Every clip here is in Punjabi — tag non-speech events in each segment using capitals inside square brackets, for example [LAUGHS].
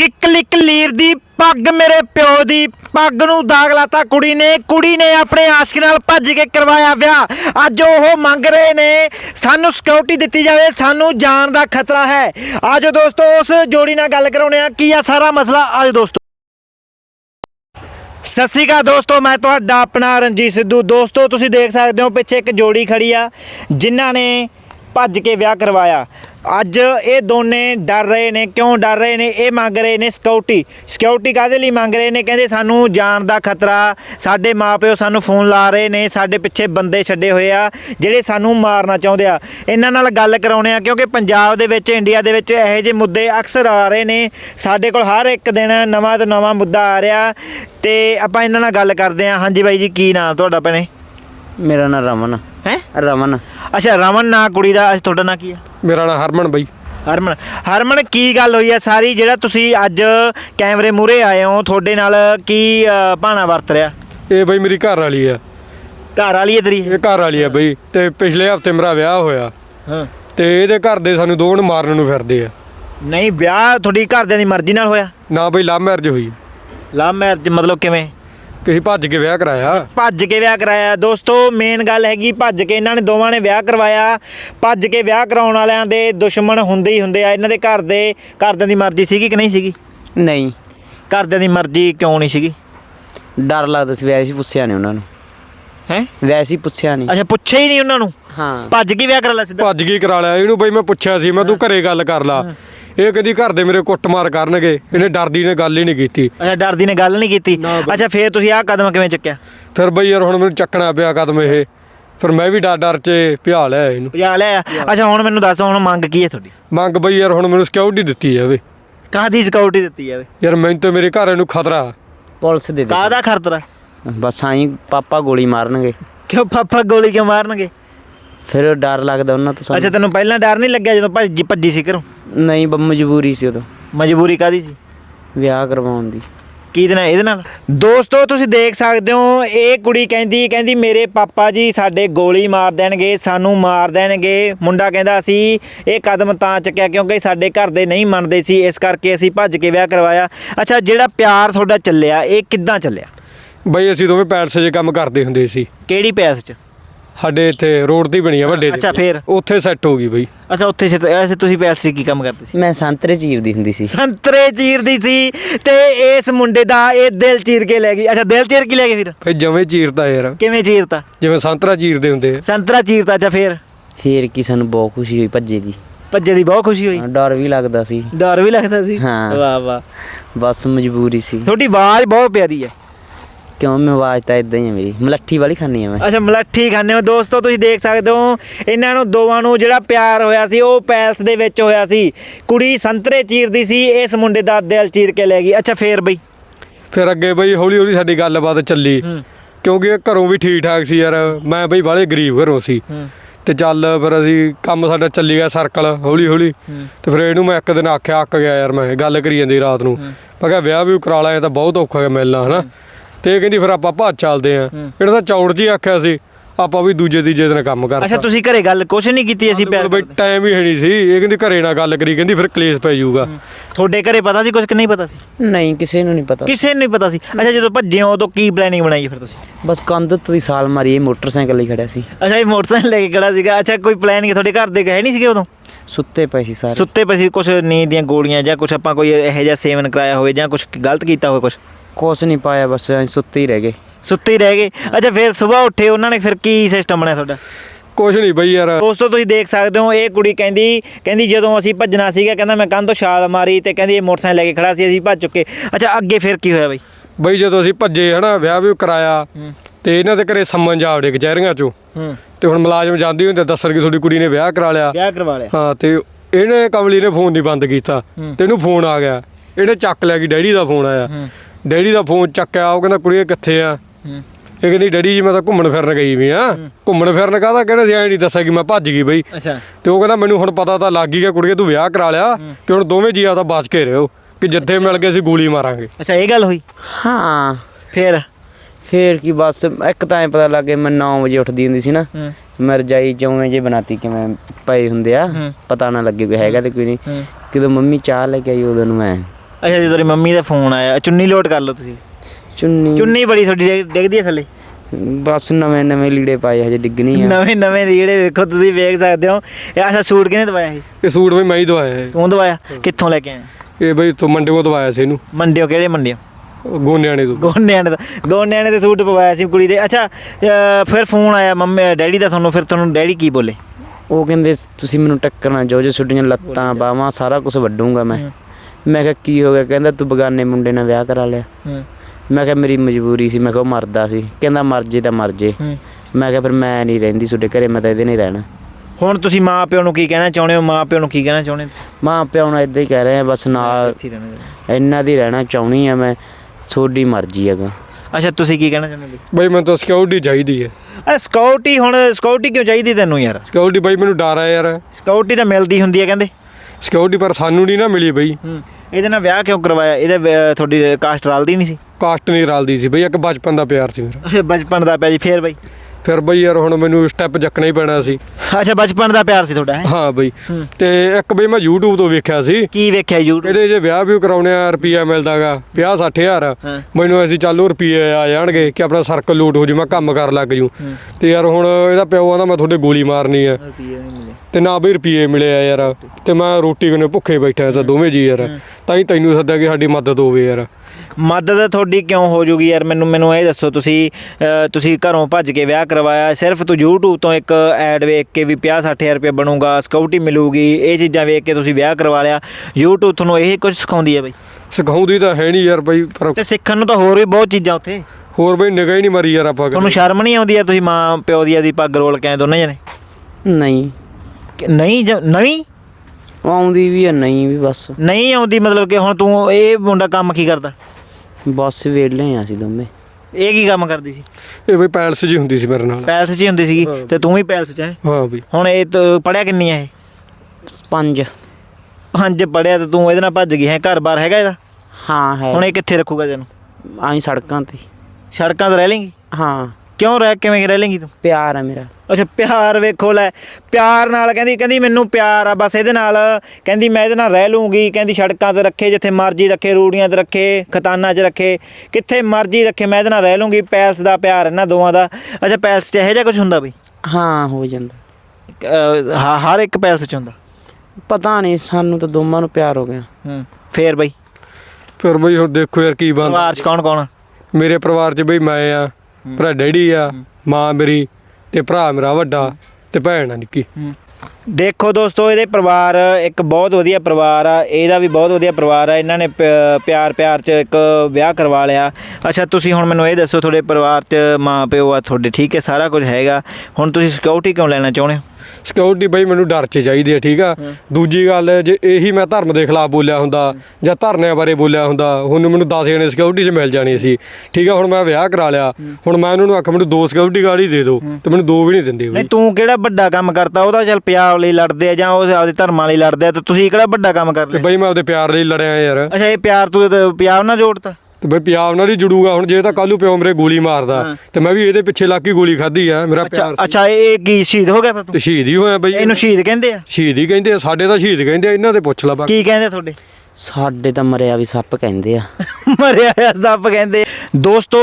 ਕਿੱਕਲੀ ਕਲੀਰ ਦੀ, ਪੱਗ ਮੇਰੇ ਪਿਓ ਦੀ, ਪੱਗ ਨੂੰ ਦਾਗ ਲਾਤਾ ਕੁੜੀ ਨੇ ਕੁੜੀ ਨੇ ਆਪਣੇ ਆਸ਼ਕ ਨਾਲ ਭੱਜ ਕੇ ਕਰਵਾਇਆ ਵਿਆਹ। ਅੱਜ ਉਹ ਮੰਗ ਰਹੇ ਨੇ, ਸਾਨੂੰ ਸਿਕਿਉਰਿਟੀ ਦਿੱਤੀ ਜਾਵੇ, ਸਾਨੂੰ ਜਾਨ ਦਾ ਖਤਰਾ ਹੈ। ਆਜੋ ਦੋਸਤੋ, ਉਸ ਜੋੜੀ ਨਾਲ ਗੱਲ ਕਰਾਉਣੇ ਆ ਕੀ ਆ ਸਾਰਾ ਮਸਲਾ? ਆਜੋ ਦੋਸਤੋ। ਸਤਿ ਸ਼੍ਰੀ ਅਕਾਲ ਦੋਸਤੋ, ਮੈਂ ਤੁਹਾਡਾ ਆਪਣਾ ਰਣਜੀਤ ਸਿੱਧੂ। ਦੋਸਤੋ, ਤੁਸੀਂ ਦੇਖ ਸਕਦੇ ਹੋ, ਪਿੱਛੇ ਇੱਕ ਜੋੜੀ ਖੜੀ ਆ, ਜਿਨ੍ਹਾਂ ਨੇ ਭੱਜ ਕੇ ਵਿਆਹ ਕਰਵਾਇਆ। ਅੱਜ ਇਹ ਦੋਨੇ ਡਰ ਰਹੇ ਨੇ, ਕਿਉਂ ਡਰ ਰਹੇ ਨੇ? ਇਹ ਮੰਗ ਰਹੇ ਨੇ ਸਿਕਿਉਰਿਟੀ ਸਿਕਿਉਰਿਟੀ ਕਾਹਦੇ ਲਈ ਮੰਗ ਰਹੇ ਨੇ? ਕਹਿੰਦੇ ਸਾਨੂੰ ਜਾਨ ਦਾ ਖਤਰਾ, ਸਾਡੇ ਮਾਪਿਓ ਸਾਨੂੰ ਫੋਨ ਲਾ ਰਹੇ ਨੇ, ਸਾਡੇ ਪਿੱਛੇ ਬੰਦੇ ਛੱਡੇ ਹੋਏ ਆ, ਜਿਹੜੇ ਸਾਨੂੰ ਮਾਰਨਾ ਚਾਹੁੰਦੇ ਆ। ਇਹਨਾਂ ਨਾਲ ਗੱਲ ਕਰਾਉਣੇ ਆ, ਕਿਉਂਕਿ ਪੰਜਾਬ ਦੇ ਵਿੱਚ ਇੰਡੀਆ ਦੇ ਵਿੱਚ ਇਹੋ ਜਿਹੇ ਮੁੱਦੇ ਅਕਸਰ ਆ ਰਹੇ ਨੇ। ਸਾਡੇ ਕੋਲ ਹਰ ਇੱਕ ਦਿਨ ਨਵਾਂ ਤੋਂ ਨਵਾਂ ਮੁੱਦਾ ਆ ਰਿਹਾ ਤੇ ਆਪਾਂ ਇਹਨਾਂ ਨਾਲ ਗੱਲ ਕਰਦੇ ਆ। ਹਾਂਜੀ ਬਾਈ ਜੀ, ਕੀ ਨਾਂ ਤੁਹਾਡਾ ਭੈਣੇ? ਮੇਰਾ ਨਾਂ ਰਮਨ ਹੈ? ਰਮਨ। ਅੱਛਾ ਰਮਨ ਨਾਂ ਕੁੜੀ ਦਾ ਅੱਜ ਤੁਹਾਡਾ ਨਾਂ ਕੀ ਆ? ਮੇਰਾ ਨਾਮ ਹਰਮਨ ਬਈ। ਹਰਮਨ। ਹਰਮਨ ਕੀ ਗੱਲ ਹੋਈ ਆ? ਸਾਰੀ ਜਿਹੜਾ ਤੁਸੀਂ ਅੱਜ ਕੈਮਰੇ ਮੂਹਰੇ ਆਏ ਹੋ ਤੁਹਾਡੇ ਨਾਲ ਕੀ ਅ, ਭਾਣਾ ਵਰਤ ਰਿਹਾ? ਇਹ ਬਈ ਮੇਰੀ ਘਰ ਵਾਲੀ ਆ। ਘਰ ਵਾਲੀ ਹੈ ਤੇਰੀ? ਇਹ ਘਰ ਵਾਲੀ ਆ ਬਈ। ਤੇ ਪਿਛਲੇ ਹਫ਼ਤੇ ਮੇਰਾ ਵਿਆਹ ਹੋਇਆ। ਹਾਂ। ਤੇ ਇਹਦੇ ਘਰ ਦੇ ਸਾਨੂੰ ਦੋਵਾਂ ਨੂੰ ਮਾਰਨ ਨੂੰ ਫਿਰਦੇ ਆ। ਨਹੀਂ ਵਿਆਹ ਤੁਹਾਡੀ ਘਰਦਿਆਂ ਦੀ ਮਰਜ਼ੀ ਨਾਲ ਹੋਇਆ? ਨਾ ਬਈ ਲਵ ਮੈਰਿਜ ਹੋਈ। ਲਵ ਮੈਰਿਜ ਮਤਲਬ ਕਿਵੇਂ? ਕਿਸੇ ਭੱਜ ਕੇ ਵਿਆਹ ਕਰਾਇਆ? ਭੱਜ ਕੇ ਵਿਆਹ ਕਰਾਇਆ। ਦੋਸਤੋ ਮੇਨ ਗੱਲ ਹੈਗੀ ਭੱਜ ਕੇ ਇਹਨਾਂ ਨੇ ਦੋਵਾਂ ਨੇ ਵਿਆਹ ਕਰਵਾਇਆ। ਭੱਜ ਕੇ ਵਿਆਹ ਕਰਾਉਣ ਵਾਲਿਆਂ ਦੇ ਦੁਸ਼ਮਣ ਹੁੰਦੇ ਹੀ ਹੁੰਦੇ ਆ। ਇਹਨਾਂ ਦੇ ਘਰ ਦੇ ਘਰਦਿਆਂ ਦੀ ਮਰਜ਼ੀ ਸੀਗੀ ਕਿ ਨਹੀਂ ਸੀਗੀ? ਨਹੀਂ। ਘਰਦਿਆਂ ਦੀ ਮਰਜ਼ੀ ਕਿਉਂ ਨਹੀਂ ਸੀਗੀ? ਡਰ ਲੱਗਦਾ ਸੀ ਵੈਸੇ ਹੀ ਪੁੱਛਿਆ ਨਹੀਂ ਉਹਨਾਂ ਨੂੰ। ਹੈ? ਵੈਸੇ ਹੀ ਪੁੱਛਿਆ ਨਹੀਂ। ਅੱਛਾ ਪੁੱਛਿਆ ਹੀ ਨਹੀਂ ਉਹਨਾਂ ਨੂੰ? ਹਾਂ। ਭੱਜ ਕੇ ਵਿਆਹ ਕਰਾ ਲਿਆ ਸਿੱਧਾ? ਭੱਜ ਕੇ ਕਰਾ ਲਿਆ। ਇਹਨੂੰ ਬਈ ਮੈਂ ਪੁੱਛਿਆ ਸੀ ਮੈਂ ਤੂੰ ਘਰੇ ਗੱਲ ਕਰ ਲਾ। ਇਹ ਕਹਿੰਦੀ ਘਰ ਦੇ ਮੇਰੇ ਕੁੱਟਮਾਰ ਕਰਨਗੇ ਇਹਨੇ ਡਰਦੀ ਨੇ ਗੱਲ ਹੀ ਨਹੀਂ ਕੀਤੀ। ਅੱਛਾ ਡਰਦੀ ਨੇ ਗੱਲ ਨਹੀਂ ਕੀਤੀ। ਅੱਛਾ ਫੇਰ ਤੁਸੀਂ ਆਹ ਕਦਮ ਕਿਵੇਂ ਚੱਕਿਆ? ਫਿਰ ਬਈ ਯਾਰ ਹੁਣ ਮੈਨੂੰ ਚੱਕਣਾ ਪਿਆ ਕਦਮ ਇਹ। ਫਿਰ ਮੈਂ ਵੀ ਡਰ ਡਰ ਚ ਭਜਾ ਲਿਆ ਇਹਨੂੰ। ਭਜਾ ਲਿਆ ਅੱਛਾ ਹੁਣ ਮੈਨੂੰ ਦੱਸੋ ਹੁਣ ਮੰਗ ਕੀ ਹੈ ਤੁਹਾਡੀ? ਮੰਗ ਬਈ ਯਾਰ ਹੁਣ ਮੈਨੂੰ ਸਿਕਿਉਰਿਟੀ ਦਿੱਤੀ ਜਾਵੇ। ਕਾਹਦੀ ਸਿਕਿਉਰਿਟੀ ਦਿੱਤੀ ਜਾਵੇ? ਯਾਰ ਮੈਨੂੰ ਤੇ ਮੇਰੇ ਘਰ ਨੂੰ ਖਤਰਾ। ਪੁਲਿਸ ਦੇ ਦੇ ਕਾਹਦਾ ਖਤਰਾ? ਬਸ ਆਈ ਪਾਪਾ ਗੋਲੀ ਮਾਰਨਗੇ। ਕਿਉਂ ਪਾਪਾ ਗੋਲੀ ਕਿਉਂ ਮਾਰਨਗੇ? ਫਿਰ ਡਰ ਲੱਗਦਾ ਉਹਨਾਂ ਤੋਂ ਅੱਛਾ ਤੈਨੂੰ ਪਹਿਲਾਂ ਡਰ ਨਹੀਂ ਲੱਗਿਆ ਜਦੋਂ ਭੱਜੀ ਭੱਜੀ ਸੀ ਘਰੋਂ? ਨਹੀਂ ਬ ਮਜਬੂਰੀ ਸੀ ਉਦੋਂ। ਮਜਬੂਰੀ ਕਾਦੀ ਸੀ? ਵਿਆਹ ਕਰਵਾਉਣ ਦੀ। ਕੀ ਦੇ ਨਾਲ ਇਹਦੇ ਨਾਲ? ਦੋਸਤੋ ਤੁਸੀਂ ਦੇਖ ਸਕਦੇ ਹੋ ਇਹ ਕੁੜੀ ਕਹਿੰਦੀ ਕਹਿੰਦੀ ਮੇਰੇ ਪਾਪਾ ਜੀ ਸਾਡੇ ਗੋਲੀ ਮਾਰ ਦੇਣਗੇ ਸਾਨੂੰ ਮਾਰ ਦੇਣਗੇ। ਮੁੰਡਾ ਕਹਿੰਦਾ ਅਸੀਂ ਇਹ ਕਦਮ ਤਾਂ ਚੱਕਿਆ ਕਿਉਂਕਿ ਸਾਡੇ ਘਰ ਦੇ ਨਹੀਂ ਮੰਨਦੇ ਸੀ ਇਸ ਕਰਕੇ ਅਸੀਂ ਭੱਜ ਕੇ ਵਿਆਹ ਕਰਵਾਇਆ। ਅੱਛਾ ਜਿਹੜਾ ਪਿਆਰ ਤੁਹਾਡਾ ਚੱਲਿਆ ਇਹ ਕਿੱਦਾਂ ਚੱਲਿਆ? ਬਈ ਅਸੀਂ ਦੋਵੇਂ ਪੈਲਸ 'ਚ ਕੰਮ ਕਰਦੇ ਹੁੰਦੇ ਸੀ। ਕਿਹੜੀ ਪੈਸ ਚ? ਸਾਡੇ ਇੱਥੇ ਰੋਡ ਹੀ ਬਣੀ ਆ ਵੱਡੇ। ਅੱਛਾ, ਫੇਰ? ਉੱਥੇ ਸੈੱਟ ਹੋ ਗਈ ਬਈ। ਅੱਛਾ ਉੱਥੇ ਸਿੱਧ- ਐਸੇ ਤੁਸੀਂ ਪੈਸ ਕੀ ਕੰਮ ਕਰਦੇ ਸੀ? ਮੈਂ ਸੰਤਰੇ ਚੀਰਦੀ ਹੁੰਦੀ ਸੀ। ਸੰਤਰੇ ਚੀਰਦੀ ਸੀ ਤੇ ਇਸ ਮੁੰਡੇ ਦਾ ਇਹ ਦਿਲ ਚੀਰ ਕੇ ਲੈ ਗਈ। ਅੱਛਾ ਦਿਲ ਚੀਰ ਕੇ ਲੈ ਗਈ ਫਿਰ? ਫੇ ਜਵੇਂ ਚੀਰਦਾ ਯਾਰ। ਕਿਵੇਂ ਚੀਰਤਾ? ਜਿਵੇਂ ਸੰਤਰਾ ਚੀਰਦੇ ਹੁੰਦੇ ਆ। ਸੰਤਰਾ ਚੀਰਤਾ ਅੱਛਾ ਫੇਰ? ਫੇਰ ਕੀ ਸਾਨੂੰ ਬਹੁਤ ਖੁਸ਼ੀ ਹੋਈ ਭੱਜੇ ਦੀ। ਭੱਜੇ ਦੀ ਬਹੁਤ ਖੁਸ਼ੀ ਹੋਈ? ਹਾਂ, ਡਰ ਵੀ ਲੱਗਦਾ ਸੀ। ਡਰ ਵੀ ਲੱਗਦਾ ਸੀ? ਹਾਂ। ਵਾਹ ਵਾਹ। ਬਸ ਮਜਬੂਰੀ ਸੀ। ਤੁਹਾਡੀ ਆਵਾਜ਼ ਬਹੁਤ ਪਿਆਰੀ ਹੈ। ਕਿਉਂ? ਮੈਂ ਆਵਾਜ਼ ਤਾਂ ਇਦਾਂ ਹੀ ਹੈ ਮੇਰੀ। ਮਲੱਠੀ ਵਾਲੀ ਖਾਨੀ ਆ ਮੈਂ। ਅੱਛਾ ਮਲੱਠੀ ਖਾਨੇ ਹੋ। ਦੋਸਤੋ ਤੁਸੀਂ ਦੇਖ ਸਕਦੇ ਹੋ ਇਹਨਾਂ ਨੂੰ ਦੋਵਾਂ ਨੂੰ ਜਿਹੜਾ ਪਿਆਰ ਹੋਇਆ ਸੀ ਉਹ ਪੈਲਸ ਦੇ ਵਿੱਚ ਹੋਇਆ ਸੀ। ਕੁੜੀ ਸੰਤਰੇ ਚੀਰਦੀ ਸੀ ਇਸ ਮੁੰਡੇ ਦਾ ਦਿਲ ਚੀਰ ਕੇ ਲੈ ਗਈ। ਅੱਛਾ ਫੇਰ ਬਈ। ਫਿਰ ਅੱਗੇ ਬਈ ਹੌਲੀ ਹੌਲੀ ਸਾਡੀ ਗੱਲਬਾਤ ਚੱਲੀ। ਹੂੰ। ਕਿਉਂਕਿ ਇਹ ਘਰੋਂ ਵੀ ਠੀਕ ਠਾਕ ਸੀ ਯਾਰ। ਮੈਂ ਬਈ ਬਾਲੇ ਗਰੀਬ ਘਰੋਂ ਸੀ। ਤੇ ਚੱਲ ਫਿਰ ਅਸੀਂ ਕੰਮ ਸਾਡਾ ਚੱਲੀ ਗਿਆ ਸਰਕਲ ਹੌਲੀ ਹੌਲੀ। ਤੇ ਫਿਰ ਇਹਨੂੰ ਮੈਂ ਇੱਕ ਦਿਨ ਆਖਿਆ ਅੱਕ ਗਿਆ ਯਾਰ ਮੈਂ। ਗੱਲ ਕਰੀ ਜਾਂਦੀ ਰਾਤ ਨੂੰ। ਮੈਂ ਕਿਹਾ ਵਿਆਹ ਵੀ ਕਰਾ ਲਿਆ ਤਾਂ ਬਹੁਤ ਔਖਾ ਹੈ ਮਿਲਣਾ ਹਨਾ? ਤੇ ਇਹ ਕਹਿੰਦੀ ਫਿਰ ਆਪਾਂ ਭਾਤ ਚੱਲਦੇ ਆਂ ਇਹਨੇ ਤਾਂ ਚੌੜ ਜੀ ਆਖਿਆ ਸੀ ਆਪਾਂ ਵੀ ਦੂਜੇ ਤੀਜੇ ਦਿਨ ਕੰਮ ਕਰਤਾ ਅੱਛਾ ਤੁਸੀਂ ਘਰੇ ਗੱਲ ਕੁਛ ਨਹੀਂ ਕੀਤੀ ਅਸੀਂ ਪਿਆਰ ਬਈ ਟਾਈਮ ਹੀ ਹੈ ਨਹੀਂ ਸੀ ਇਹ ਕਹਿੰਦੀ ਘਰੇ ਨਾਲ ਗੱਲ ਕਰੀ ਕਹਿੰਦੀ ਫਿਰ ਕਲੇਸ਼ ਪੈ ਜਾਊਗਾ। ਤੁਹਾਡੇ ਘਰੇ ਪਤਾ ਸੀ ਕੁਝ ਕਿ ਨਹੀਂ ਪਤਾ ਸੀ? ਨਹੀਂ ਕਿਸੇ ਨੂੰ ਨਹੀਂ ਪਤਾ। ਕਿਸੇ ਨੂੰ ਨਹੀਂ ਪਤਾ ਸੀ। ਅੱਛਾ ਜਦੋਂ ਭੱਜੇ ਹੋ ਉਦੋਂ ਕੀ ਪਲੈਨਿੰਗ ਬਣਾਈ ਫਿਰ ਤੁਸੀਂ? ਬਸ ਕੰਧ ਤੋਂ ਦੀ ਸਾਲ ਮਾਰੀ ਇਹ ਮੋਟਰਸਾਈਕਲ ਲਈ ਖੜਿਆ ਸੀ। ਅੱਛਾ ਇਹ ਮੋਟਰਸਾਈਕਲ ਲੈ ਕੇ ਖੜਾ ਸੀਗਾ। ਅੱਛਾ ਕੋਈ ਪਲੈਨਿੰਗ ਤੁਹਾਡੇ ਘਰ ਦੇ ਹੈ ਨਹੀਂ ਸੀਗੇ ਉਦੋਂ? ਸੁੱਤੇ ਪਏ ਸੀ ਸਾਰੇ। ਸੁੱਤੇ ਪਏ ਸੀ ਕੁਝ ਨੀਂਦ ਦੀਆਂ ਗੋਲੀਆਂ ਜਾਂ ਕੁਝ ਆਪਾਂ ਕੋਈ ਇਹੋ ਜਿਹਾ ਸੇਵਨ ਕਰਾਇਆ ਹੋਵੇ ਜਾਂ ਕੁਝ ਗਲਤ ਕੀਤਾ ਹੋਵੇ ਕੁਝ ਕੁਛ ਨਹੀਂ ਪਾਇਆ ਬਸ ਐਂ ਸੁੱਤੇ ਹੀ ਰਹਿ ਗਏ। ਸੁੱਤੇ ਹੀ ਰਹਿ ਗਏ? ਅੱਛਾ ਫਿਰ ਸਵੇਰ ਉੱਠੇ ਉਹਨਾਂ ਨੇ ਫਿਰ ਕੀ ਸਿਸਟਮ ਬਣਿਆ ਤੁਹਾਡਾ? ਕੁਛ ਨਹੀਂ ਬਈ ਯਾਰ। ਦੋਸਤੋ ਤੁਸੀਂ ਦੇਖ ਸਕਦੇ ਹੋ ਇਹ ਕੁੜੀ ਕਹਿੰਦੀ ਕਹਿੰਦੀ ਜਦੋਂ ਅਸੀਂ ਭੱਜਣਾ ਸੀਗਾ ਕਹਿੰਦਾ ਮੈਂ ਕੰਧ ਤੋਂ ਛਾਲ ਮਾਰੀ ਤੇ ਕਹਿੰਦੀ ਇਹ ਮੋਟਰਸਾਈਕਲ ਲੈ ਕੇ ਖੜਾ ਸੀ ਅਸੀਂ ਭੱਜ ਚੁੱਕੇ। ਅੱਛਾ ਅੱਗੇ ਫਿਰ ਕੀ ਹੋਇਆ ਬਈ? ਬਈ ਜਦੋਂ ਅਸੀਂ ਭੱਜੇ ਹਨਾ ਵਿਆਹ ਵੀ ਕਰਾਇਆ ਤੇ ਇਹਨਾਂ ਦੇ ਘਰੇ ਸੰਮਨ ਜਾਵੜੇ ਕਚਹਿਰੀਆਂ ਚੋਂ। ਹੂੰ। ਤੇ ਹੁਣ ਮੁਲਾਜ਼ਮ ਜਾਂਦੀ ਹੁੰਦੇ ਦੱਸਣ ਕਿ ਤੁਹਾਡੀ ਕੁੜੀ ਨੇ ਵਿਆਹ ਕਰਾ ਲਿਆ। ਵਿਆਹ ਕਰਵਾ ਲਿਆ। ਹਾਂ ਤੇ ਇਹਨੇ ਕਮਲੀ ਨੇ ਫੋਨ ਨਹੀਂ ਬੰਦ ਕੀਤਾ। ਤੇ ਇਹਨੂੰ ਫੋਨ ਆ ਗਿਆ। ਇਹਨੇ ਚੱਕ ਲਿਆ ਕਿ ਡੈਡੀ ਦਾ ਫੋਨ ਆਇਆ। ਡੈਡੀ ਦਾ ਫੋਨ ਚੱਕਿਆ ਉਹ ਕਹਿੰਦਾ ਕੁੜੀਏ ਕਿੱਥੇ ਆ? ਹੂੰ। ਇਹ ਕਹਿੰਦੀ ਡੈਡੀ ਜੀ ਮੈਂ ਤਾਂ ਘੁੰਮਣ ਫਿਰਨ ਗਈ ਵੀ ਆ। ਘੁੰਮਣ ਫਿਰਨ ਕਾਹਦਾ? ਕਹਿੰਦਾ ਸੀ ਐ ਨਹੀਂ ਦੱਸਿਆ ਕਿ ਮੈਂ ਭੱਜ ਗਈ ਬਈ। ਅੱਛਾ। ਤੇ ਉਹ ਕਹਿੰਦਾ ਮੈਨੂੰ ਹੁਣ ਪਤਾ ਤਾਂ ਲੱਗ ਹੀ ਗਿਆ ਕੁੜੀਏ ਤੂੰ ਵਿਆਹ ਕਰਾ ਲਿਆ ਕਿ ਹੁਣ ਦੋਵੇਂ ਜੀਆ ਤਾਂ ਬਚ ਕੇ ਰਹੋ ਕਿ ਜਿੱਥੇ ਮਿਲ ਗਏ ਅਸੀਂ ਗੋਲੀ ਮਾਰਾਂਗੇ। ਅੱਛਾ ਇਹ ਗੱਲ ਹੋਈ? ਹਾਂ। ਫਿਰ? ਫੇਰ ਕੀ ਬਸ ਇੱਕ ਤਾਂ ਐਂ ਪਤਾ ਲੱਗ ਗਿਆ ਮੈਂ 9 ਵਜੇ ਉੱਠਦੀ ਹੁੰਦੀ ਸੀ ਨਾ। ਮੈਂ ਰਜਾਈ ਚੌਵੇਂ ਜੇ ਬਣਾਤੀ ਕਿਵੇਂ ਪਏ ਹੁੰਦੇ ਆ। ਪਤਾ ਨਾ ਲੱਗੇ ਕੋਈ ਹੈਗਾ ਤੇ ਕੋਈ ਨਹੀਂ। ਜਦੋਂ ਮੰਮੀ ਚਾਹ ਲੈ ਕੇ ਆਈ ਉਦੋਂ ਨੂੰ ਮੈਂ ਅੱਛਾ ਜੀ ਤੇਰੀ ਮੰਮੀ ਦਾ ਫੋਨ ਆਇਆ ਚੁੰਨੀ ਲੋਟ ਕਰ ਲਓ ਤੁਸੀਂ। ਚੁੰਨੀ। ਚੁੰਨੀ ਬੜੀ ਤੁਹਾਡੀ ਡਿੱਗ- ਡਿੱਗਦੀ ਹੈ ਥੱਲੇ? ਬਸ ਨਵੇਂ ਨਵੇਂ ਲੀੜੇ ਪਾਏ ਹਜੇ ਡਿੱਗਣੀ ਆ। ਨਵੇਂ ਨਵੇਂ ਰੀੜੇ ਵੇਖੋ ਤੁਸੀਂ ਵੇਖ ਸਕਦੇ ਹੋ। ਇਹ ਅੱਛਾ ਸੂਟ ਕਿਹਨੇ ਦਵਾਇਆ ਸੀ? ਇਹ ਸੂਟ ਬਈ ਮੈਂ ਹੀ ਦਵਾਇਆ ਹੈ ਤੂੰ ਦਵਾਇਆ? ਕਿੱਥੋਂ ਲੈ ਕੇ ਆਇਆ? ਇਹ ਬਈ ਤੋਂ ਮੰਡੀੋਂ ਦਵਾਇਆ ਸੀ ਇਹਨੂੰ। ਮੰਡਿਓ ਕਿਹੜੇ ਮੰਡਿਓ? ਗੋਨਿਆਣੇ ਤੋਂ। ਗੋਨਿਆਂ ਨੇ ਤਾਂ। ਗੋਨਿਆਂ ਨੇ ਤੇ ਸੂਟ ਪਵਾਇਆ ਸੀ ਕੁੜੀ ਦੇ। ਅੱਛਾ ਫਿਰ ਫੋਨ ਆਇਆ ਮੰਮੀ ਡੈਡੀ ਦਾ ਤੁਹਾਨੂੰ ਫਿਰ ਤੁਹਾਨੂੰ ਡੈਡੀ ਕੀ ਬੋਲੇ? ਉਹ ਕਹਿੰਦੇ ਤੁਸੀਂ ਮੈਨੂੰ ਟੱਕਰਨਾ ਜੋ ਜੋ ਛੁੱਟੀਆਂ ਲੱਤਾਂ ਬਾਹਾਂ ਸਾਰਾ ਕੁਝ ਵੱਡੂੰਗਾ ਮੈਂ। ਮੈਂ ਕਿਹਾ ਕੀ ਹੋ ਗਿਆ? ਕਹਿੰਦਾ ਤੂੰ ਬਗਾਨੇ ਮੁੰਡੇ ਨਾਲ ਵਿਆਹ ਕਰਾ ਲਿਆ। ਹੂੰ। ਮੈਂ ਕਿਹਾ ਮੇਰੀ ਮਜਬੂਰੀ ਸੀ। ਮੈਂ ਕਿਹਾ ਉਹ ਮਰਦਾ ਸੀ। ਕਹਿੰਦਾ ਮਰ ਜੇ ਤਾਂ ਮਰ ਜੇ। ਹੂੰ। ਮੈਂ ਕਿਹਾ ਫਿਰ ਮੈਂ ਨਹੀਂ ਰਹਿੰਦੀ ਤੁਹਾਡੇ ਘਰੇ ਮੈਂ ਤਾਂ ਇਹਦੇ ਨਹੀਂ ਰਹਿਣਾ। ਹੁਣ ਤੁਸੀਂ ਮਾਂ ਪਿਓ ਨੂੰ ਕੀ ਕਹਿਣਾ ਚਾਹੁੰਦੇ ਹੋ? ਮਾਂ ਪਿਓ ਨੂੰ ਕੀ ਕਹਿਣਾ ਚਾਹੁੰਦੇ ਹੋ? ਮਾਂ ਪਿਓ ਨਾਲ ਇਦਾਂ ਹੀ ਕਹਿ ਰਹੇ ਆ ਬਸ ਨਾਲ ਇੱਥੇ ਹੀ ਰਹਿਣਾ ਚਾਹੁੰਦੇ। ਇਹਨਾਂ ਦੀ ਰਹਿਣਾ ਚਾਹੁੰਦੀ ਆ ਮੈਂ ਤੁਹਾਡੀ ਮਰਜ਼ੀ ਹੈਗਾ। ਹੋ। ਅੱਛਾ ਤੁਸੀਂ ਕੀ ਕਹਿਣਾ ਚਾਹੁੰਦੇ ਹੋ ਬਈ? ਮੈਨੂੰ ਤਾਂ ਸਿਕਿਉਰਿਟੀ ਚਾਹੀਦੀ ਹੈ। ਆ ਸਕਿਉਰਟੀ ਹੁਣ ਸਕਿਉਰਟੀ ਕਿਉਂ ਚਾਹੀਦੀ ਤੈਨੂੰ ਯਾਰ? ਸਿਕਿਉਰਿਟੀ ਬਈ ਮੈਨੂੰ ਡਰ ਆ ਯਾਰ। ਸਕਿਉਰਟੀ ਤਾਂ ਮਿਲਦੀ ਹੁੰਦੀ ਹੈ ਕਹਿੰਦੇ। ਸਿਕਿਉਰਿਟੀ ਪਰ ਸਾਨੂੰ ਨਹੀਂ ਨਾ ਮਿਲੀ ਬਈ। ਹੂੰ। ਇਹਦੇ ਨਾਲ ਵਿਆਹ ਕਿਉਂ ਕਰਵਾਇਆ? ਇਹਦੇ ਵਿਆਹ- ਤੁਹਾਡੀ ਕਾਸਟ ਰਲਦੀ ਨਹੀਂ ਸੀ? ਕਾਸਟ ਨਹੀਂ ਰਲਦੀ ਸੀ ਬਈ ਇੱਕ ਬਚਪਨ ਦਾ ਪਿਆਰ ਸੀ ਮੇਰਾ। ਬਚਪਨ ਦਾ ਪਿਆ ਜੀ ਫੇਰ ਬਈ। ਫਿਰ ਬਈ ਯਾਰ ਹੁਣ ਮੈਨੂੰ ਸਟੈਪ ਚੱਕਣਾ ਹੀ ਪੈਣਾ ਸੀ। ਅੱਛਾ ਬਚਪਨ ਦਾ ਪਿਆਰ ਸੀ ਤੁਹਾਡਾ ਹੈ? ਹਾਂ ਬਈ। ਤੇ ਇੱਕ ਬਈ ਮੈਂ YouTube ਤੋਂ ਵੇਖਿਆ ਸੀ। ਕੀ ਵੇਖਿਆ YouTube? ਇਹਦੇ ਜੇ ਵਿਆਹ ਵੀ ਕਰਾਉਣੇ ਆ ਰੁਪਿਆ ਮਿਲਦਾਗਾ 50 60000 ਹਾਂ। ਮੈਨੂੰ ਅਸੀਂ ਚਾਲੂ ਰੁਪਏ ਆ ਜਾਣਗੇ ਕਿ ਆਪਣਾ ਸਰਕਲ ਲੂਟ ਹੋ ਜੂ ਮੈਂ ਕੰਮ ਕਰ ਲੱਗ ਜੂ। ਤੇ ਯਾਰ ਹੁਣ ਇਹਦਾ ਪਿਓ ਆਂਦਾ ਮੈਂ ਤੁਹਾਡੇ ਗੋਲੀ ਮਾਰਨੀ ਆ। ਰੁਪਏ ਨਹੀਂ ਮਿਲੇ। ਤੇ ਨਾ ਬਈ ਰੁਪਏ ਮਿਲੇ ਆ ਯਾਰ। ਤੇ ਮੈਂ ਰੋਟੀ ਕੋਨੇ ਭੁੱਖੇ ਬੈਠਾ ਤਾਂ ਦੋਵੇਂ ਜੀ ਯਾਰ। ਤਾਂ ਹੀ ਤੈਨੂੰ ਸੱਦਿਆ ਕਿ ਸਾਡੀ ਮਦਦ ਹੋਵੇ ਯਾਰ। ਮਦਦ ਤੁਹਾਡੀ ਕਿਉਂ ਹੋ ਜੂਗੀ? ਯਾਰ ਮੈਨੂੰ ਮੈਨੂੰ ਇਹ ਦੱਸੋ ਤੁਸੀਂ ਤੁਸੀਂ ਘਰੋਂ ਭੱਜ ਕੇ ਵਿਆਹ ਕਰਵਾਇਆ ਸਿਰਫ ਤੂੰ YouTube ਤੋਂ ਇੱਕ ਐਡ ਵੇਖ ਕੇ ਵੀ 50 60000 ਰੁਪਏ ਬਣੂਗਾ ਸਿਕਿਉਰਿਟੀ ਮਿਲੂਗੀ ਇਹ ਚੀਜ਼ਾਂ ਵੇਖ ਕੇ ਤੁਸੀਂ ਵਿਆਹ ਕਰਵਾ ਲਿਆ। YouTube ਤੁਹਾਨੂੰ ਇਹ ਕੁਝ ਸਿਖਾਉਂਦੀ ਹੈ ਬਈ? ਸਿਖਾਉਂਦੀ ਤਾਂ ਹੈ ਨਹੀਂ ਯਾਰ ਬਈ ਪਰ ਤੇ ਸਿੱਖਣ ਨੂੰ ਤਾਂ ਹੋਰ ਵੀ ਬਹੁਤ ਚੀਜ਼ਾਂ ਉੱਥੇ। ਹੋਰ ਬਈ ਨਿਗਾਹ ਹੀ ਨਹੀਂ ਮਰੀ ਯਾਰ ਆਪਾਂ। ਤੁਹਾਨੂੰ ਸ਼ਰਮ ਨਹੀਂ ਆਉਂਦੀ ਯਾਰ ਤੁਸੀਂ ਮਾਂ ਪਿਓ ਦੀ ਆਦੀ ਪੱਗ ਰੋਲ ਕੇ ਦੋਨੇ ਜਣੇ? ਨਹੀਂ। ਨਹੀਂ ਨਵੀਂ ਆਉਂਦੀ ਵੀ ਆ ਨਹੀਂ ਵੀ ਬਸ। ਨਹੀਂ ਆਉਂਦੀ ਮਤਲਬ ਕਿ ਹੁਣ ਤੂੰ ਇਹ ਮੁੰਡਾ ਕੰਮ ਕੀ ਕਰਦਾ? ਬਸ ਵੇਲੇ ਆ ਅਸੀਂ ਦੋਵੇਂ। ਇਹ ਕੀ ਕੰਮ ਕਰਦੀ ਸੀ? ਇਹ ਬਈ ਪੈਲਸ ਜੀ ਹੁੰਦੀ ਸੀ ਮੇਰੇ ਨਾਲ। ਪੈਲਸ 'ਚ ਹੀ ਹੁੰਦੀ ਸੀਗੀ? ਤੇ ਤੂੰ ਵੀ ਪੈਲਸ 'ਚ ਹੈ? ਹਾਂ ਬਈ। ਹੁਣ ਇਹ ਪੜਿਆ ਕਿੰਨੀ ਹੈ ਇਹ? ਪੰਜ। ਪੰਜ ਪੜਿਆ ਤੇ ਤੂੰ ਇਹਦੇ ਨਾਲ ਭੱਜ ਗਈ ਹੈ? ਘਰ-ਬਾਰ ਹੈਗਾ ਇਹਦਾ? ਹਾਂ ਹੈ। ਹੁਣ ਇਹ ਕਿੱਥੇ ਰੱਖੂਗਾ ਤੈਨੂੰ? ਆਈ ਸੜਕਾਂ ਤੇ। ਸੜਕਾਂ ਤੇ ਰਹਿ ਲੇਂਗੀ? ਹਾਂ। ਕਿਉਂ ਰਹਿ ਕਿਵੇਂ ਰਹਿ ਲੇਂਗੀ ਤੂੰ? ਪਿਆਰ ਆ ਮੇਰਾ। ਅੱਛਾ ਪਿਆਰ ਵੇਖੋ ਲੈ ਪਿਆਰ ਨਾਲ ਕਹਿੰਦੀ ਕਹਿੰਦੀ ਮੈਨੂੰ ਪਿਆਰ ਆ ਬਸ ਇਹਦੇ ਨਾਲ ਕਹਿੰਦੀ ਮੈਂ ਇਹਦੇ ਨਾਲ ਰਹਿ ਲੂੰਗੀ ਕਹਿੰਦੀ ਸੜਕਾਂ ਤੇ ਰੱਖੇ ਜਿੱਥੇ ਮਰਜ਼ੀ ਰੱਖੇ ਰੂੜੀਆਂ ਤੇ ਰੱਖੇ ਖਤਾਨਾਂ 'ਚ ਰੱਖੇ ਕਿੱਥੇ ਮਰਜ਼ੀ ਰੱਖੇ ਮੈਂ ਇਹਦੇ ਨਾਲ ਰਹਿ ਲੂੰਗੀ ਪੈਲਸ ਦਾ ਪਿਆਰ ਇਹਨਾਂ ਦੋਵਾਂ ਦਾ। ਅੱਛਾ ਪੈਲਸ 'ਚ ਇਹੋ ਜਿਹਾ ਕੁਝ ਹੁੰਦਾ ਬਈ? ਹਾਂ ਹੋ ਜਾਂਦਾ। ਹਰ ਇੱਕ ਪੈਲਸ 'ਚ ਹੁੰਦਾ? ਪਤਾ ਨਹੀਂ ਸਾਨੂੰ ਤਾਂ ਦੋਵਾਂ ਨੂੰ ਪਿਆਰ ਹੋ ਗਿਆ। ਹੂੰ ਫੇਰ ਬਈ? ਫਿਰ ਬਈ ਹੁਣ ਦੇਖੋ ਯਾਰ ਕੀ ਬਣਦਾ। ਪਰਿਵਾਰ 'ਚ ਕੌਣ ਕੌਣ? ਮੇਰੇ ਪਰਿਵਾਰ 'ਚ ਬਈ ਮੈਂ ਆ। ਭਰਾ ਡੈਡੀ ਆ ਮਾਂ ਮੇਰੀ ਤੇ ਭਰਾ ਮੇਰਾ ਵੱਡਾ ਤੇ ਭੈਣ ਆ ਨਿੱਕੀ। ਦੇਖੋ ਦੋਸਤੋ ਇਹਦੇ ਪਰਿਵਾਰ ਇੱਕ ਬਹੁਤ ਵਧੀਆ ਪਰਿਵਾਰ ਆ। ਇਹਦਾ ਵੀ ਬਹੁਤ ਵਧੀਆ ਪਰਿਵਾਰ ਆ। ਇਹਨਾਂ ਨੇ ਪਿਆਰ ਪਿਆਰ 'ਚ ਇੱਕ ਵਿਆਹ ਕਰਵਾ ਲਿਆ। ਅੱਛਾ ਤੁਸੀਂ ਹੁਣ ਮੈਨੂੰ ਇਹ ਦੱਸੋ ਤੁਹਾਡੇ ਪਰਿਵਾਰ 'ਚ ਮਾਂ ਪਿਓ ਆ ਤੁਹਾਡੇ ਠੀਕ ਹੈ? ਸਾਰਾ ਕੁਝ ਹੈਗਾ। ਹੁਣ ਤੁਸੀਂ ਸਿਕਿਉਰਿਟੀ ਕਿਉਂ ਲੈਣਾ ਚਾਹੁੰਦੇ ਹੋ? ਸਿਕਿਉਰਿਟੀ ਬਈ ਮੈਨੂੰ ਡਰ 'ਚ ਚਾਹੀਦੀ ਹੈ ਠੀਕ ਆ? ਦੂਜੀ ਗੱਲ ਜੇ ਇਹੀ ਮੈਂ ਧਰਮ ਦੇ ਖਿਲਾਫ ਬੋਲਿਆ ਹੁੰਦਾ ਜਾਂ ਧਰਨਿਆਂ ਬਾਰੇ ਬੋਲਿਆ ਹੁੰਦਾ ਹੁਣ ਮੈਨੂੰ 10 ਜਣੇ ਸਿਕਿਉਰਿਟੀ 'ਚ ਮਿਲ ਜਾਣੀ ਸੀ। ਠੀਕ ਆ ਹੁਣ ਮੈਂ ਵਿਆਹ ਕਰਾ ਲਿਆ। ਹੁਣ ਮੈਂ ਉਹਨਾਂ ਨੂੰ ਆਖਾਂ ਮੈਨੂੰ ਦੋ ਸਿਕਿਉਰਿਟੀ ਗਾਰਡ ਹੀ ਦੇ ਦਿਓ ਤੇ ਮੈਨੂੰ ਦੋ ਵੀ ਨਹੀਂ ਦਿੰਦੇ ਨਹੀਂ ਤੂੰ ਕਿਹੜਾ ਵੱਡਾ ਕੰਮ ਕਰਤਾ? ਉਹਦਾ ਚੱਲ ਪੰਜਾਬ ਲਈ ਲੜਦੇ ਆ ਜਾਂ ਉਹ ਆਪਦੇ ਧਰਮਾਂ ਲਈ ਲੜਦੇ ਆ ਤੇ ਤੁਸੀਂ ਕਿਹੜਾ ਵੱਡਾ ਕੰਮ ਕਰ ਤੇ ਲਿਆ ਬਈ ਮੈਂ ਉਹਦੇ ਪਿਆਰ ਲਈ ਲੜਿਆ ਯਾਰ। ਅੱਛਾ ਇਹ ਪਿਆਰ ਤੂੰ ਤੇ ਪਿਆਰ ਨਾਲ ਜੋੜਤਾ? ਤੇ ਬਈ ਪਿਆਰ ਨਾਲ ਹੀ ਜੁੜੂਗਾ ਹੁਣ ਜੇ ਤਾਂ ਕੱਲੂ ਪਿਓ ਮੇਰੇ ਗੋਲੀ ਮਾਰਦਾ ਤੇ ਮੈਂ ਵੀ ਇਹਦੇ ਪਿੱਛੇ ਲੱਗ ਕੇ ਗੋਲੀ ਖਾਧੀ ਆ ਮੇਰਾ ਪਿਆਰ। ਅੱਛਾ ਇਹ ਕੀ ਸ਼ਹੀਦ ਹੋ ਗਿਆ ਫਿਰ ਤੇ? ਤੂੰ ਸ਼ਹੀਦ ਹੀ ਹੋਇਆ ਬਈ। ਇਹਨੂੰ ਸ਼ਹੀਦ ਕਹਿੰਦੇ ਆ? ਸ਼ਹੀਦ ਹੀ ਕਹਿੰਦੇ ਆ ਸਾਡੇ ਤਾਂ ਸ਼ਹੀਦ ਕਹਿੰਦੇ ਆ ਇਹਨਾਂ ਦੇ ਪੁੱਛ ਲਾ ਬਾਕੀ। ਕੀ ਕਹਿੰਦੇ ਤੁਹਾਡੇ? ਸਾਡੇ ਤਾਂ ਮਰਿਆ ਵੀ ਸੱਪ ਕਹਿੰਦੇ ਆ। [LAUGHS] ਮਰਿਆ ਹੋਇਆ ਸੱਪ ਕਹਿੰਦੇ। ਦੋਸਤੋ,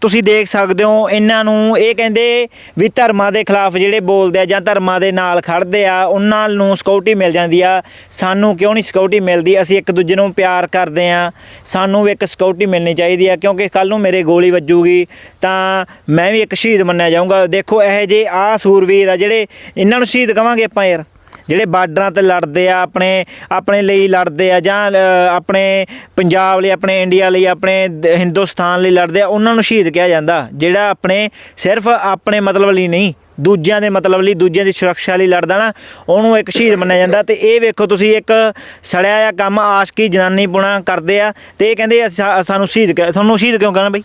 ਤੁਸੀਂ ਦੇਖ ਸਕਦੇ ਹੋ, ਇਹਨਾਂ ਨੂੰ ਇਹ ਕਹਿੰਦੇ ਵੀ ਧਰਮਾਂ ਦੇ ਖਿਲਾਫ ਜਿਹੜੇ ਬੋਲਦੇ ਆ ਜਾਂ ਧਰਮਾਂ ਦੇ ਨਾਲ ਖੜਦੇ ਆ, ਉਹਨਾਂ ਨੂੰ ਸਿਕਿਉਰਿਟੀ ਮਿਲ ਜਾਂਦੀ ਆ। ਸਾਨੂੰ ਕਿਉਂ ਨਹੀਂ ਸਿਕਿਉਰਿਟੀ ਮਿਲਦੀ? ਅਸੀਂ ਇੱਕ ਦੂਜੇ ਨੂੰ ਪਿਆਰ ਕਰਦੇ ਆ। ਸਾਨੂੰ ਵੀ ਇੱਕ ਸਿਕਿਉਰਿਟੀ ਮਿਲਣੀ ਚਾਹੀਦੀ ਆ, ਕਿਉਂਕਿ ਕੱਲ ਨੂੰ ਮੇਰੇ ਗੋਲੀ ਵੱਜੂਗੀ, ਤਾਂ ਮੈਂ ਵੀ ਇੱਕ ਸ਼ਹੀਦ ਮੰਨਿਆ ਜਾਊਂਗਾ। ਦੇਖੋ, ਇਹ ਜੇ ਆ ਸੂਰਵੀਰ ਆ ਜਿਹੜੇ ਇਹਨਾਂ ਨੂੰ ਸ਼ਹੀਦ ਕਵਾਂਗੇ ਆਪਾਂ ਯਾਰ। ਜਿਹੜੇ ਬਾਰਡਰਾਂ ਤੇ ਲੜਦੇ ਆ ਆਪਣੇ ਆਪਣੇ ਲਈ ਲੜਦੇ ਆ ਜਾਂ ਆਪਣੇ ਪੰਜਾਬ ਲਈ ਆਪਣੇ ਇੰਡੀਆ ਲਈ ਆਪਣੇ ਹਿੰਦੁਸਤਾਨ ਲਈ ਲੜਦੇ ਆ ਉਹਨਾਂ ਨੂੰ ਸ਼ਹੀਦ ਕਿਹਾ ਜਾਂਦਾ। ਜਿਹੜਾ ਆਪਣੇ ਸਿਰਫ ਆਪਣੇ ਮਤਲਬ ਲਈ ਨਹੀਂ ਦੂਜਿਆਂ ਦੇ ਮਤਲਬ ਲਈ ਦੂਜਿਆਂ ਦੀ ਸੁਰੱਖਿਆ ਲਈ ਲੜਦਾ ਨਾ ਉਹਨੂੰ ਇੱਕ ਸ਼ਹੀਦ ਮੰਨਿਆ ਜਾਂਦਾ। ਤੇ ਇਹ ਵੇਖੋ ਤੁਸੀਂ ਇੱਕ ਸੜਿਆ ਆ ਕੰਮ ਆਸ਼ਕੀ ਜਨਾਨੀ ਪੁਣਾ ਕਰਦੇ ਆ ਤੇ ਇਹ ਕਹਿੰਦੇ ਸਾਨੂੰ ਸ਼ਹੀਦ ਕਹਿ- ਤੁਹਾਨੂੰ ਸ਼ਹੀਦ ਕਿਉਂ ਕਹਿਣਾ ਬਈ?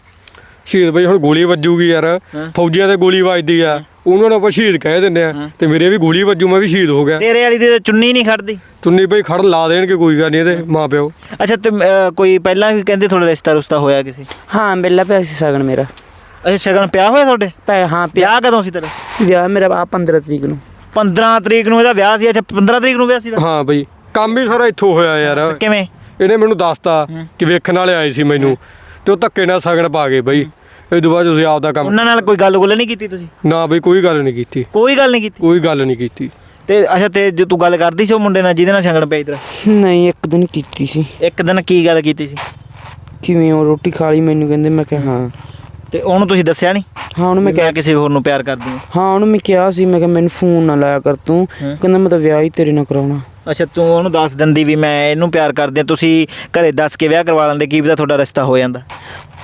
ਸ਼ਹੀਦ ਬਈ ਹੁਣ ਗੋਲੀ ਵੱਜੂਗੀ ਯਾਰ। ਫੌਜੀਆਂ ਤੇ ਗੋਲੀ ਵੱਜਦੀ ਆ। ਉਹਨਾਂ ਨੂੰ ਆਪਾਂ ਸ਼ਹੀਦ ਕਹਿ ਦਿੰਦੇ ਆ। ਤੇ ਮੇਰੇ ਵੀ ਗੋਲੀ ਵੱਜੂ ਮੈਂ ਵੀ ਸ਼ਹੀਦ ਹੋ ਗਿਆ। ਤੇਰੇ ਵਾਲੀ ਦੀ ਤਾਂ ਚੁੰਨੀ ਨਹੀਂ ਖੜਦੀ? ਚੁੰਨੀ ਬਈ ਖੜ ਲਾ ਦੇਣਗੇ ਕੋਈ ਗੱਲ ਨਹੀਂ ਇਹਦੇ ਮਾਂ ਪਿਓ ਅੱਛਾ ਤੇ ਕੋਈ ਪਹਿਲਾਂ ਵੀ ਕਹਿੰਦੇ ਤੁਹਾਡਾ ਰਿਸ਼ਤਾ ਰੁਸ਼ਤਾ ਹੋਇਆ ਕਿਸੇ? ਹਾਂ ਮੇਲਾ ਪਿਆ ਸੀ ਸਗਨ ਮੇਰਾ। ਅੱਛਾ ਸ਼ਗਨ ਪਿਆ ਹੋਇਆ ਤੁਹਾਡੇ? ਪੈ ਹਾਂ ਪਿਆ। ਵਿਆਹ ਕਦੋਂ ਸੀ ਤੇਰਾ? ਵਿਆਹ ਮੇਰਾ ਆ 15 ਤਰੀਕ ਨੂੰ। 15 ਤਰੀਕ ਨੂੰ ਇਹਦਾ ਵਿਆਹ ਸੀ ਅੱਛਾ 15 ਤਰੀਕ ਨੂੰ ਵਿਆਹ ਸੀ ਦਾ ਹਾਂ ਬਈ ਕੰਮ ਹੀ ਸਾਰਾ ਇੱਥੋਂ ਹੋਇਆ ਯਾਰ। ਕਿਵੇਂ? ਇਹਨੇ ਮੈਨੂੰ ਦੱਸਤਾ ਕਿ ਵੇਖਣ ਵਾਲੇ ਆਏ ਸੀ ਮੈਨੂੰ ਤੇ ਉਹ ਧੱਕੇ ਨਾਲ ਸਗਣ ਪਾ ਗਏ ਬਈ ਇਹ ਤੋਂ ਬਾਅਦ ਤੁਸੀਂ ਆਪਦਾ ਕੰਮ ਉਹਨਾਂ ਨਾਲ ਕੋਈ ਗੱਲ ਗੁੱਲ ਨਹੀਂ ਕੀਤੀ ਤੁਸੀਂ? ਨਾ ਬਈ ਕੋਈ ਗੱਲ ਨਹੀਂ ਕੀਤੀ। ਕੋਈ ਗੱਲ ਨਹੀਂ ਕੀਤੀ? ਕੋਈ ਗੱਲ ਨਹੀਂ ਕੀਤੀ। ਤੇ ਅੱਛਾ ਤੇ ਜੇ ਤੂੰ ਗੱਲ ਕਰਦੀ ਸੀ ਉਹ ਮੁੰਡੇ ਨਾਲ ਜਿਹਦੇ ਨਾਲ ਛੰਗਣ ਪਿਆ ਤੇਰਾ ਨਹੀਂ ਇੱਕ ਦਿਨ ਕੀਤੀ ਸੀ। ਇੱਕ ਦਿਨ ਕੀ ਗੱਲ ਕੀਤੀ ਸੀ? ਕਿਵੇਂ ਉਹ ਰੋਟੀ ਖਾ ਲਈ ਮੈਨੂੰ ਕਹਿੰਦੇ ਮੈਂ ਕਿਹਾ ਹਾਂ। ਤੇ ਉਹਨੂੰ ਤੁਸੀਂ ਦੱਸਿਆ ਨਹੀਂ? ਹਾਂ ਉਹਨੂੰ ਮੈਂ ਮੈਂ ਕਿਹਾ ਕਿਸੇ ਹੋਰ ਨੂੰ ਪਿਆਰ ਕਰਦੀ ਹਾਂ। ਹਾਂ ਉਹਨੂੰ ਮੈਂ ਕਿਹਾ ਸੀ ਮੈਂ ਕਿਹਾ ਮੈਨੂੰ ਫੋਨ ਨਾ ਲਾਇਆ ਕਰ ਤੂੰ। ਕਹਿੰਦਾ ਮੈਂ ਤਾਂ ਵਿਆਹ ਹੀ ਤੇਰੇ ਨਾਲ ਕਰਾਉਣਾ। ਅੱਛਾ ਤੂੰ ਉਹਨੂੰ ਦੱਸ ਦਿੰਦੀ ਵੀ ਮੈਂ ਇਹਨੂੰ ਪਿਆਰ ਕਰਦੀ ਹਾਂ ਤੁਸੀਂ ਘਰੇ ਦੱਸ ਕੇ ਵਿਆਹ ਕਰਵਾ ਲੈਂਦੇ ਕੀ ਪਤਾ ਤੁਹਾਡਾ ਰਿਸ਼ਤਾ ਹੋ ਜਾਂਦਾ।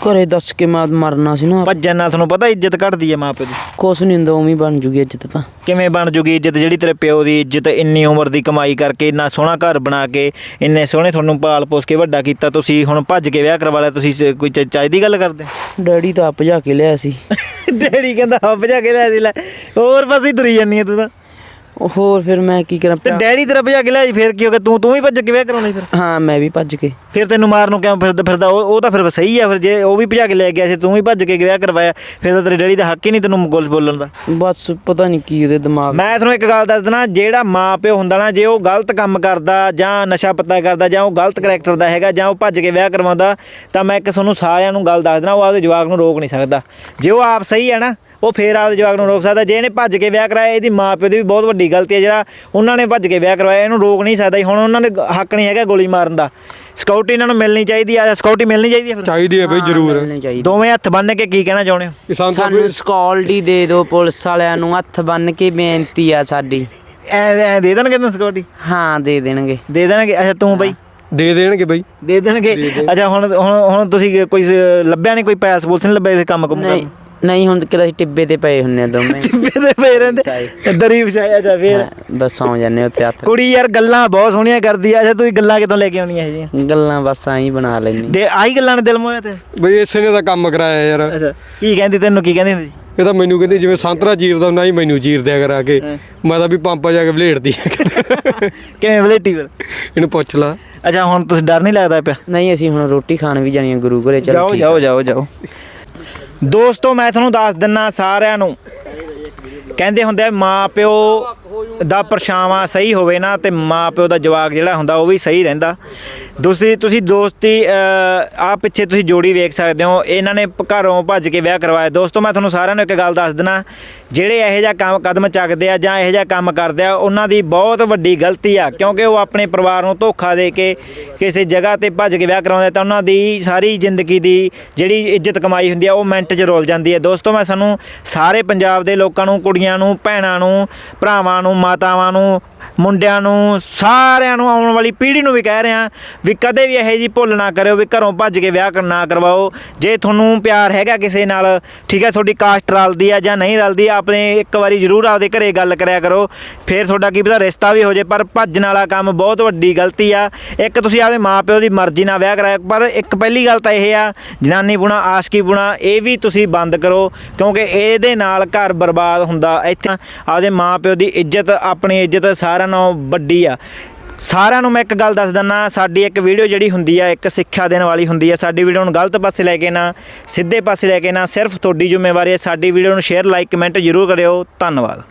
ਘਰੇ ਦੱਸ ਕੇ ਮੈਂ ਮਰਨਾ ਸੀ ਨਾ ਭੱਜਣ ਨਾਲ ਤੁਹਾਨੂੰ ਪਤਾ ਇੱਜ਼ਤ ਘਟਦੀ ਹੈ ਮਾਪੇ ਦੀ? ਕੁਛ ਨਹੀਂ ਹੁੰਦਾ ਉਵੇਂ ਹੀ ਬਣ ਜੂਗੀ ਇੱਜ਼ਤ ਤਾਂ। ਕਿਵੇਂ ਬਣ ਜੂਗੀ ਇੱਜ਼ਤ ਜਿਹੜੀ ਤੇਰੇ ਪਿਓ ਦੀ? ਇੱਜ਼ਤ ਇੰਨੀ ਉਮਰ ਦੀ ਕਮਾਈ ਕਰਕੇ ਇੰਨਾ ਸੋਹਣਾ ਘਰ ਬਣਾ ਕੇ ਇੰਨੇ ਸੋਹਣੇ ਤੁਹਾਨੂੰ ਪਾਲ ਪੋਸ ਕੇ ਵੱਡਾ ਕੀਤਾ ਤੁਸੀਂ ਹੁਣ ਭੱਜ ਕੇ ਵਿਆਹ ਕਰਵਾ ਲਿਆ ਤੁਸੀਂ ਸ- ਕੋਈ ਚ- ਚੱਜ ਦੀ ਗੱਲ ਕਰਦੇ? ਡੈਡੀ ਤਾਂ ਆਪ ਜਾ ਕੇ ਲਿਆ ਸੀ। [LAUGHS] ਡੈਡੀ ਕਹਿੰਦਾ ਹੱਬ ਜਾ ਕੇ ਲੈ ਸੀ ਲੈ। ਹੋਰ ਪਾਸੇ ਹੀ ਤੁਰੀ ਹੈ ਤੂੰ ਤਾਂ। ਹੋਰ ਫਿਰ ਮੈਂ ਕੀ ਕਰਾਂ ਤੇ ਡੈਡੀ ਤੇਰਾ ਭਜਾ ਕੇ ਲਿਆ ਸੀ ਫਿਰ ਕੀ ਹੋ ਗਿਆ? ਤੂੰ ਤੂੰ ਵੀ ਭੱਜ ਕੇ ਵਿਆਹ ਕਰਾਉਣਾ ਫਿਰ? ਹਾਂ ਮੈਂ ਵੀ ਭੱਜ ਕੇ। ਫਿਰ ਤੈਨੂੰ ਮਾਰਨ ਨੂੰ ਕਿਉਂ ਫਿਰਦਾ ਫਿਰਦਾ? ਉਹ ਉਹ ਤਾਂ ਫਿਰ ਸਹੀ ਆ ਫਿਰ ਜੇ ਉਹ ਵੀ ਭਜਾ ਕੇ ਲੈ ਗਿਆ ਸੀ ਤੂੰ ਵੀ ਭੱਜ ਕੇ ਵਿਆਹ ਕਰਵਾਇਆ ਫਿਰ ਤਾਂ ਤੇਰੇ ਡੈਡੀ ਦਾ ਹੱਕ ਹੀ ਨਹੀਂ ਤੈਨੂੰ ਗੋਲ ਬੋਲਣ ਦਾ। ਬਸ ਪਤਾ ਨਹੀਂ ਕੀ ਉਹਦੇ ਦਿਮਾਗ। ਮੈਂ ਤੁਹਾਨੂੰ ਇੱਕ ਗੱਲ ਦੱਸ ਦਣਾ ਜਿਹੜਾ ਮਾਂ ਪਿਓ ਹੁੰਦਾ ਨਾ ਜੇ ਉਹ ਗਲਤ ਕੰਮ ਕਰਦਾ ਜਾਂ ਨਸ਼ਾ ਪੱਤਾ ਕਰਦਾ ਜਾਂ ਉਹ ਗਲਤ ਕਰੈਕਟਰ ਦਾ ਹੈਗਾ ਜਾਂ ਉਹ ਭੱਜ ਕੇ ਵਿਆਹ ਕਰਵਾਉਂਦਾ ਤਾਂ ਮੈਂ ਇੱਕ ਤੁਹਾਨੂੰ ਸਾਰਿਆਂ ਨੂੰ ਗੱਲ ਦੱਸ ਦਣਾ ਉਹ ਆਪਦੇ ਜਵਾਕ ਨੂੰ ਰੋਕ ਨਹੀਂ ਸਕਦਾ। ਜੇ ਉਹ ਆਪ ਸਹੀ ਹੈ ਨਾ ਉਹ ਫੇਰ ਆਪਦੇ ਜਵਾਕ ਨੂੰ ਰੋਕ ਸਕਦਾ। ਜੇ ਇਹਨੇ ਭੱਜ ਕੇ ਵਿਆਹ ਕਰਾਇਆ ਇਹਦੀ ਮਾਂ ਪਿਓ ਦੀ ਵੀ ਬਹੁਤ ਵੱਡੀ ਗਲਤੀ ਹੈ ਜਿਹੜਾ ਉਹਨਾਂ ਨੇ ਭੱਜ ਕੇ ਵਿਆਹ ਕਰਵਾਇਆ ਇਹਨੂੰ ਰੋਕ ਨਹੀਂ ਸਕਦਾ। ਹੁਣ ਉਹਨਾਂ ਨੇ ਹੱਕ ਨਹੀਂ ਹੈਗਾ ਗੋਲੀ ਮਾਰਨ ਦਾ। ਸਕਿਉਰਟੀ ਇਹਨਾਂ ਨੂੰ ਮਿਲਣੀ ਚਾਹੀਦੀ ਆ ਸਕਿਉਰਟੀ ਮਿਲਣੀ ਚਾਹੀਦੀ ਹੈ ਫਿਰ? ਚਾਹੀਦੀ ਹੈ ਬਈ ਜ਼ਰੂਰ। ਮਿਲਣੀ ਚਾਹੀਦੀ। ਦੋਵੇਂ ਹੱਥ ਬੰਨ ਕੇ ਕੀ ਕਹਿਣਾ ਚਾਹੁੰਦੇ ਹੋ? ਸਾਨੂੰ ਸਕਾਲਟੀ ਦੇ ਦਿਓ ਪੁਲਿਸ ਵਾਲਿਆਂ ਨੂੰ ਹੱਥ ਬੰਨ ਕੇ ਬੇਨਤੀ ਆ ਸਾਡੀ। ਐ ਐ ਦੇ ਦੇਣਗੇ ਤੈਨੂੰ ਸਕਿਉਰਟੀ ਹਾਂ ਦੇ ਦੇਣਗੇ। ਦੇ ਦੇਣਗੇ? ਅੱਛਾ ਤੂੰ ਬਈ। ਦੇ ਦੇਣਗੇ ਬਈ। ਦੇ ਦੇਣਗੇ? ਅੱਛਾ ਹੁਣ ਹੁਣ ਹੁਣ ਤੁਸੀਂ ਕੋਈ ਲੱਭਿਆ ਨਹੀਂ ਕੋਈ ਪੈਸ ਪੁਲਿਸ ਨਹੀਂ ਲੱਭਿਆ ਇਸ ਕੰਮ ਕੁਮ ਨਹੀਂ ਨਹੀਂ ਹੁਣ ਕਿਹੜਾ ਟਿੱਬੇ ਤੇ ਪਏ ਹੁੰਨੇ ਆ ਦੋਵੇਂ। ਦੇ ਪਏ ਰਹਿੰਦੇ। ਦਰੀ ਵਿਛਾਇਆ ਜਾ ਫੇਰ। ਬਸ ਸੌ ਜਾਂਦੇ ਉੱਤੇ ਹੱਥ। ਕੁੜੀ ਯਾਰ ਗੱਲਾਂ ਬਹੁਤ ਸੋਹਣੀਆਂ ਕਰਦੀ ਆ। ਅੱਛਾ ਤੁਸੀਂ ਗੱਲਾਂ ਕਿਤੋਂ ਲੈ ਕੇ ਆਉਣੀਆਂ ਇਹ ਜੀਆਂ ਗੱਲਾਂ ਬਸ ਆਈ ਬਣਾ ਲੈਣੀ ਦੇ ਆਹੀ ਗੱਲਾਂ ਨੇ ਦਿਲ ਮੋਹਿਆ ਤੇ? ਬਈ ਇਸੇ ਨੇ ਤਾਂ ਕੰਮ ਕਰਾਇਆ ਯਾਰ। ਅੱਛਾ ਕੀ ਕਹਿੰਦੀ ਤੈਨੂੰ ਕੀ ਕਹਿੰਦੀ ਹੁੰਦੀ? ਇਹ ਤਾਂ ਮੈਨੂੰ ਕਹਿੰਦੀ ਜਿਵੇਂ ਸੰਤਰਾ ਚੀਰਦਾ ਨਾ ਹੀ ਮੈਨੂੰ ਚੀਰ ਦਿਆ ਕਰਾ ਕੇ। ਮੈਂ ਤਾਂ ਵੀ ਪੰਪਾ ਜਾ ਕੇ ਬਲੇੜਦੀ ਆ। ਕਿਵੇਂ ਵਲੇਟੀ ਫਿਰ? ਇਹਨੂੰ ਪੁੱਛ ਲਾ। ਅੱਛਾ ਹੁਣ ਤੁਸੀਂ ਡਰ ਨਹੀਂ ਲੱਗਦਾ ਪਿਆ? ਨਹੀਂ ਅਸੀਂ ਹੁਣ ਰੋਟੀ ਖਾਣ ਵੀ ਜਾਣੀ ਆ ਗੁਰੂ ਘਰੇ ਚਲ ਜਾਓ ਜਾਓ ਜਾਓ ਜਾਓ। ਦੋਸਤੋ ਮੈਂ ਤੁਹਾਨੂੰ ਦੱਸ ਦਿੰਨਾ ਸਾਰਿਆਂ ਨੂੰ। ਕਹਿੰਦੇ ਹੁੰਦੇ ਆ ਮਾਂ ਪਿਓ ਦਾ ਪਰਛਾਵਾਂ ਸਹੀ ਹੋਵੇ ਨਾ ਤੇ ਮਾਂ ਪਿਓ ਦਾ ਜਵਾਕ ਜਿਹੜਾ ਹੁੰਦਾ ਉਹ ਵੀ ਸਹੀ ਰਹਿੰਦਾ। ਦੂਸਰੀ ਤੁਸੀਂ ਦੋਸਤੀ ਆ ਪਿੱਛੇ ਤੁਸੀਂ ਜੋੜੀ ਵੇਖ ਸਕਦੇ ਹੋ। ਇਹਨਾਂ ਨੇ ਘਰੋਂ ਭੱਜ ਕੇ ਵਿਆਹ ਕਰਵਾਇਆ। ਦੋਸਤੋ, ਮੈਂ ਤੁਹਾਨੂੰ ਸਾਰਿਆਂ ਨੂੰ ਇੱਕ ਗੱਲ ਦੱਸ ਦਿਨਾ। ਜਿਹੜੇ ਇਹੋ ਜਿਹਾ ਕੰਮ ਕਦਮ ਚੱਕਦੇ ਆ ਜਾਂ ਇਹੋ ਜਿਹਾ ਕੰਮ ਕਰਦੇ ਆ, ਉਹਨਾਂ ਦੀ ਬਹੁਤ ਵੱਡੀ ਗਲਤੀ ਆ। ਕਿਉਂਕਿ ਉਹ ਆਪਣੇ ਪਰਿਵਾਰ ਨੂੰ ਧੋਖਾ ਦੇ ਕੇ ਕਿਸੇ ਜਗ੍ਹਾ ਤੇ ਭੱਜ ਕੇ ਵਿਆਹ ਕਰਾਉਂਦੇ ਤਾਂ ਉਹਨਾਂ ਦੀ ਸਾਰੀ ਜ਼ਿੰਦਗੀ ਦੀ ਜਿਹੜੀ ਇੱਜ਼ਤ ਕਮਾਈ ਹੁੰਦੀ ਆ, ਉਹ ਮਿੰਟ 'ਚ ਰੋਲ ਜਾਂਦੀ ਹੈ ਦੋਸਤੋ, ਮੈਂ ਸਾਨੂੰ ਸਾਰੇ ਪੰਜਾਬ ਦੇ ਲੋਕਾਂ ਨੂੰ, ਕੁੜੀਆਂ ਨੂੰ, ਭੈਣਾਂ ਨੂੰ, ਭਰਾਵਾਂ ਨੂੰ ਮਾਤਾਵਾਂ ਨੂੰ, ਮੁੰਡਿਆਂ ਨੂੰ, ਸਾਰਿਆਂ ਨੂੰ ਆਉਣ ਵਾਲੀ ਪੀੜ੍ਹੀ ਨੂੰ ਵੀ ਕਹਿ ਰਿਹਾ ਵੀ ਕਦੇ ਵੀ ਇਹੋ ਜੀ ਭੁੱਲ ਨਾ ਕਰਿਓ ਵੀ ਘਰੋਂ ਭੱਜ ਕੇ ਵਿਆਹ ਨਾ ਕਰਵਾਓ। ਜੇ ਤੁਹਾਨੂੰ ਪਿਆਰ ਹੈਗਾ ਕਿਸੇ ਨਾਲ, ਠੀਕ ਹੈ, ਤੁਹਾਡੀ ਕਾਸਟ ਰਲਦੀ ਆ ਜਾਂ ਨਹੀਂ ਰਲਦੀ, ਆਪਣੇ ਇੱਕ ਵਾਰੀ ਜ਼ਰੂਰ ਆਪਦੇ ਘਰੇ ਗੱਲ ਕਰਿਆ ਕਰੋ। ਫਿਰ ਤੁਹਾਡਾ ਕੀ ਪਤਾ ਰਿਸ਼ਤਾ ਵੀ ਹੋ ਜੇ, ਪਰ ਭੱਜਣ ਵਾਲਾ ਕੰਮ ਬਹੁਤ ਵੱਡੀ ਗਲਤੀ ਆ। ਇੱਕ ਤੁਸੀਂ ਆਪਦੇ ਮਾਪਿਓ ਦੀ ਮਰਜ਼ੀ ਨਾਲ ਵਿਆਹ ਕਰਾਇਆ, ਪਰ ਇੱਕ ਪਹਿਲੀ ਗੱਲ ਤਾਂ ਇਹ ਆ, ਜਨਾਨੀ ਬੁਣਾ, ਆਸ਼ਕੀ ਬੁਣਾ, ਇਹ ਵੀ ਤੁਸੀਂ ਬੰਦ ਕਰੋ, ਕਿਉਂਕਿ ਇਹਦੇ ਨਾਲ ਘਰ ਬਰਬਾਦ ਹੁੰਦਾ ਇੱਥੇ। ਆਪਦੇ ਮਾਪਿਓ ਦੀ ਇੱਜ਼ਤ ਆਪਣੀ ਇੱਜ਼ਤ ਸਾਰਿਆਂ ਨਾਲੋਂ ਵੱਡੀ ਆ। ਸਾਰਿਆਂ ਨੂੰ ਮੈਂ ਇੱਕ ਗੱਲ ਦੱਸ ਦਿੰਦਾ ਸਾਡੀ ਇੱਕ ਵੀਡੀਓ ਜਿਹੜੀ ਹੁੰਦੀ ਆ, ਇੱਕ ਸਿੱਖਿਆ ਦੇਣ ਵਾਲੀ ਹੁੰਦੀ ਆ। ਸਾਡੀ ਵੀਡੀਓ ਨੂੰ ਗਲਤ ਪਾਸੇ ਲੈ ਕੇ ਨਾ, ਸਿੱਧੇ ਪਾਸੇ ਲੈ ਕੇ ਨਾ, ਸਿਰਫ ਤੁਹਾਡੀ ਜ਼ਿੰਮੇਵਾਰੀ ਹੈ ਸਾਡੀ ਵੀਡੀਓ ਨੂੰ ਸ਼ੇਅਰ ਲਾਈਕ ਕਮੈਂਟ ਜ਼ਰੂਰ ਕਰਿਓ। ਧੰਨਵਾਦ।